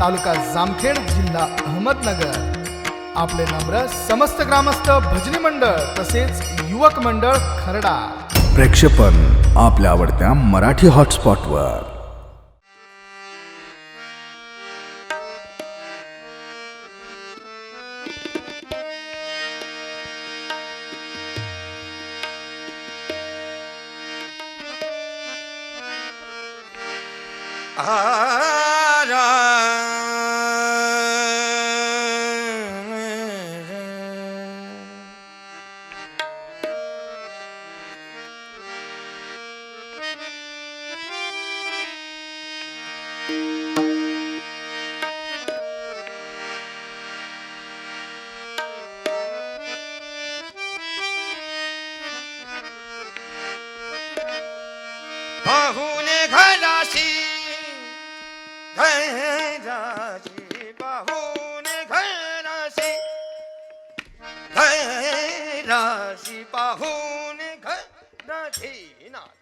तालुका जामखेड जिल्हा अहमदनगर. आपले नम्र समस्त ग्रामस्थ भजनी मंडळ तसेच युवक मंडळ खरडा. प्रेक्षेपण आपल्या आवडत्या मराठी हॉटस्पॉटवर. पाहुणे राशी पाहून घराशी नाथ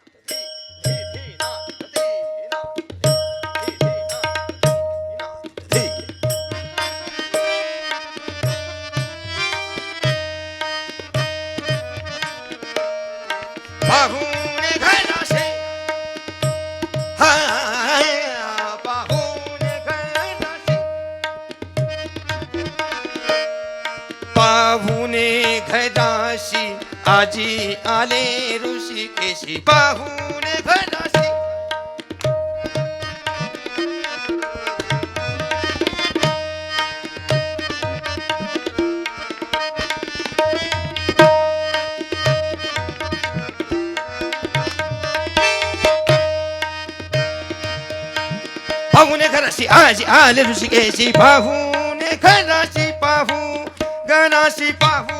पाहुणे घराशी आजी आले ऋषी केशी पाहून घराशी पाहून घराशी आजी आले ऋषिकेशी पाहून घराशी पाहू गणाशी पाहू.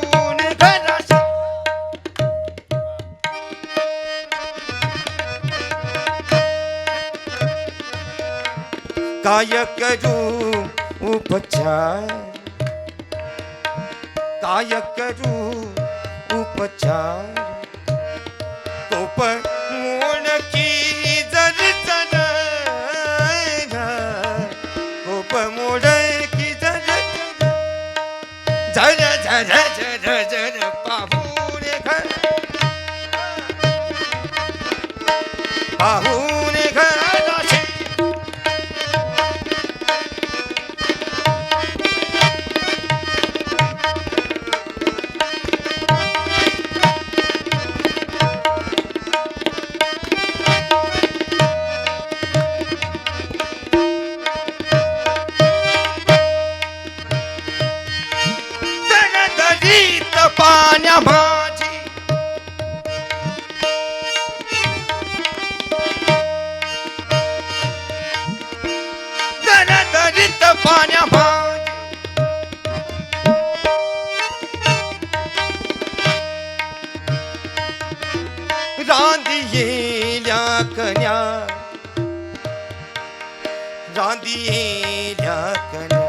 काय करू उपचार। काय करू उपचार। कोप मोडकी कोप मोडकी जर जर जर जर जर पाहुणे घर गीत पाण्या माझी गीत पाण्या माझी रांदी येल्या कन्या. रांदी येल्या कन्या.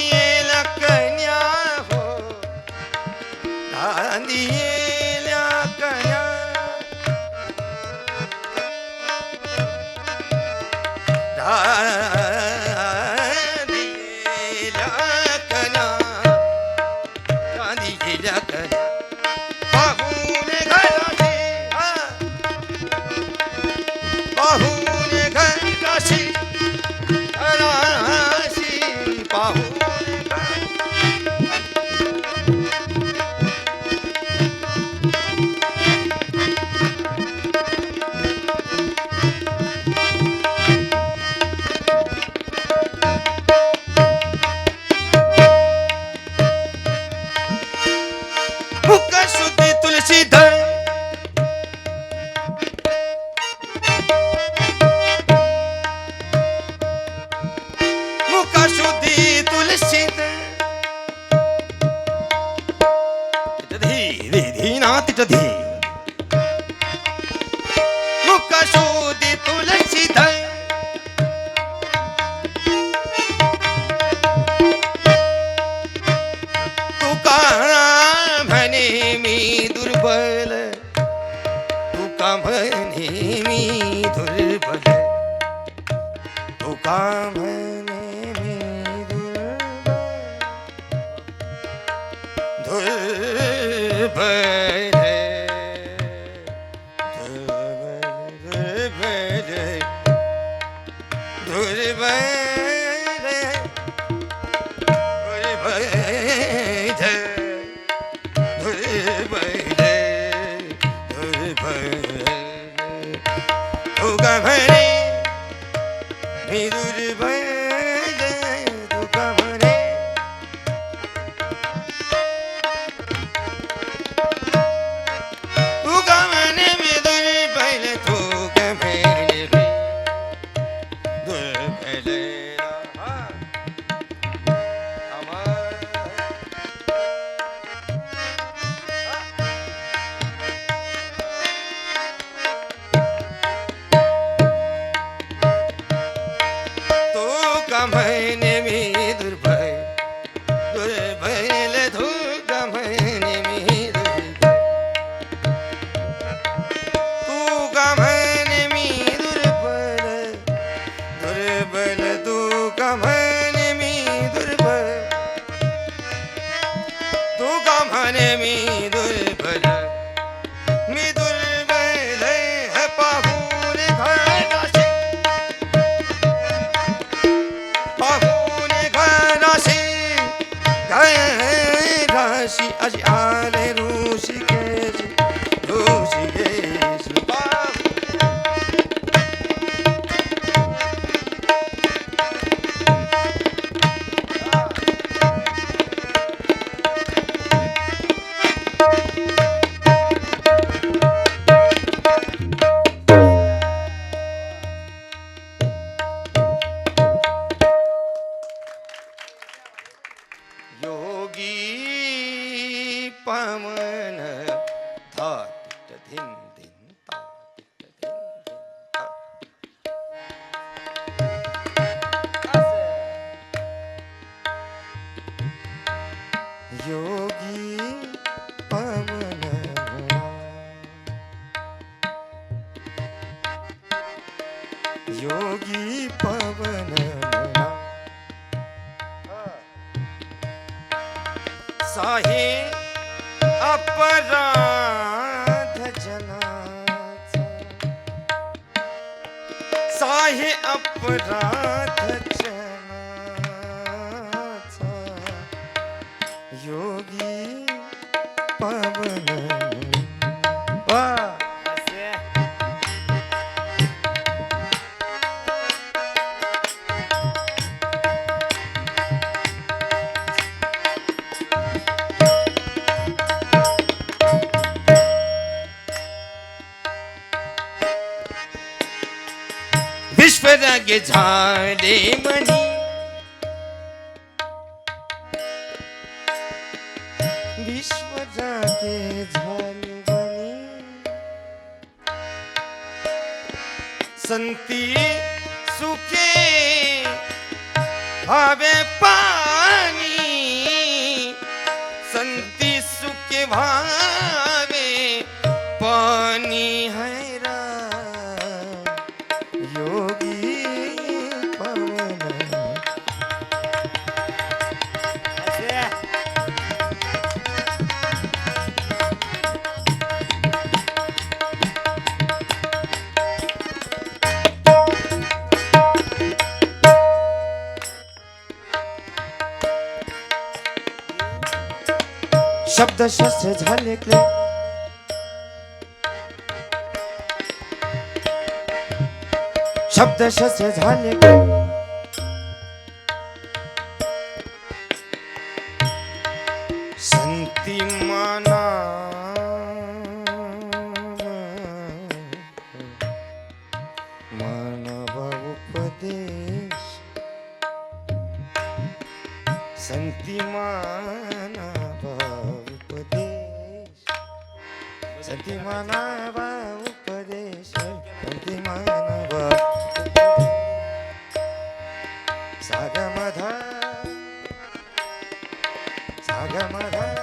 કશુદી તુલસી થઈ તુકારા ભને મી દુર્બલ તુકા ભને મી દુર્બલ તુકા ભને મી દુર્બલ Hey, do the म्हणे मी दुर्बल। तू का म्हणे मी दुर्बल। मी दुर्बल है पाहून घराशी पाहून घराशी घराशी अशी आले। යෝගී පමන තාතිට දින් දින් තාතිට දින් දින් යෝගී පමන යෝගී පවනා साहे अपराध जनाचा। साहे अपराध जनाचा। योगी पवन झाडे झाले म्हणी. विश्वरागे झाले म्हणी. संती सुखे भावे पाणी. संती सुखे भावे पाणी है शब्द शस्त्र झाले क्ले झाले संती माना. उपदेश. संती मान સતી મનાવા ઉપદેશ સતી મનાવા સાગમ ધા સાગમ ધા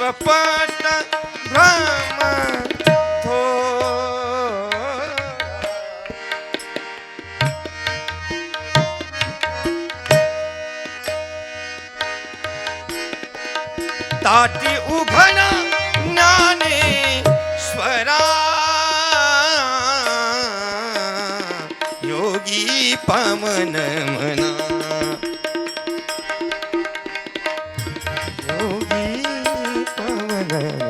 Papa Brahma. पवन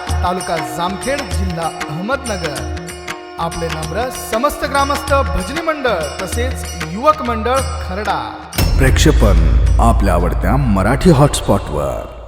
तालुका जामखेड जिल्हा अहमदनगर. आपले नम्र समस्त ग्रामस्थ भजनी मंडळ तसेच युवक मंडळ खरडा. प्रेक्षेपण आपल्या आवडत्या मराठी हॉटस्पॉटवर